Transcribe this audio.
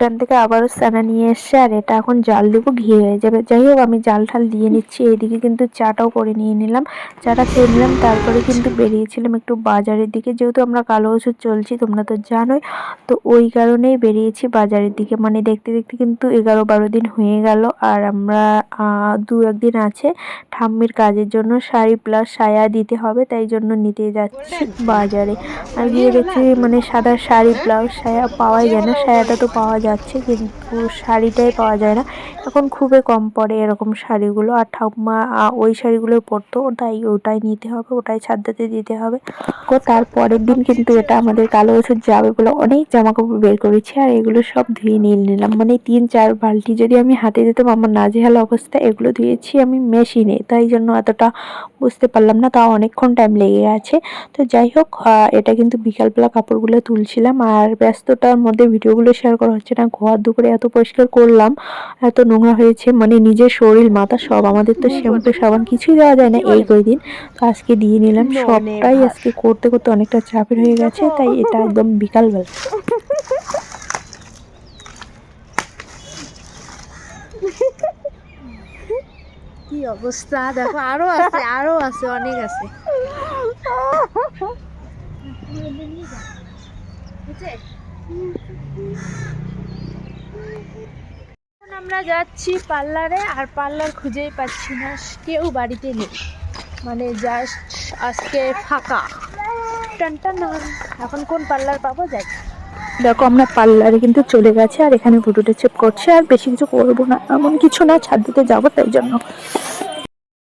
এখান থেকে আবারও সানা নিয়ে এসছে, আর এটা এখন জাল দেবো, ঘি হয়ে যাবে। যাই হোক, আমি জাল ঠাল দিয়ে নিচ্ছি। এইদিকে কিন্তু চাটাও করে নিয়ে নিলাম। চাটা খেয়ে নিলাম, তারপরে কিন্তু বেরিয়েছিলাম একটু বাজারের দিকে। যেহেতু আমরা কালো ওষুধ চলছি, তোমরা তো জানোই। তো ওই কারণেই বেরিয়েছি বাজারের দিকে। মানে দেখতে দেখতে কিন্তু এগারো বারো দিন হয়ে গেল, আর আমরা দু একদিন আছে ঠাম্মির কাজের জন্য। শাড়ি প্লাস সায়া দিতে হবে, তাই জন্য নিতে যাচ্ছি বাজারে। আর গিয়ে দেখছি মানে সাদা শাড়ি, ব্লাউজ, সায়া পাওয়াই যায় না। সায়াটা তো পাওয়া যাচ্ছে কিন্তু শাড়িটাই পাওয়া যায় না। এখন খুবই কম পড়ে এরকম শাড়িগুলো। আর আহ, ওই শাড়িগুলো পরতো তাই ওটাই নিতে হবে ওটাই ছাদ্দাতে দিতে হবে। তো তার পরের দিন কিন্তু এটা আমাদের কালো ওষুধ যাবে বলে অনেক জামা কাপড় বের করেছি আর এগুলো সব ধুয়ে নিয়ে নিলাম। মানে তিন চার বালতি যদি আমি হাতে দিতাম আমার নাজেহাল অবস্থা এগুলো ধুয়েছি আমি মেশিনে। তাই জন্য এতটা বুঝতে পারলাম না তাও অনেকক্ষণ টাইম লেগে গেছে। তো যাই হোক এটা কিন্তু বিকালবেলা কাপড়গুলো তুলছিলাম আর ব্যস্ততার মধ্যে ভিডিওগুলো শেয়ার করা হচ্ছে না ঘর দুপুরে এত পরিষ্কার করলাম এত নোংরা হয়েছে মানে নিজের শরীর মাথা সব আমাদের তো শ্যাম্পু সাবান কিছুই দেওয়া যায় না এই কয়দিন। তো আজকে দিয়ে নিলাম সবটাই আজকে করতে করতে অনেকটা চাপের হয়ে গেছে তাই এটা একদম বিকালবেলা। কি অবস্থা? দেখো আরও আছে আরও আছে অনেক আছে। আমরা যাচ্ছি পার্লারে আর পার্লার খুঁজেই পাচ্ছি না, কেউ বাড়িতে নেই। মানে জাস্ট আজকে ফাঁকা। টান টান টান। এখন কোন পার্লার পাবো যাই। দেখো, আমরা পার্লারে কিন্তু চলে গেছে আর এখানে ফটোটা চেপ করছে, আর বেশি কিছু করব না। এমন কিছু না, ছাদ দিতে যাব, তাই জন্য।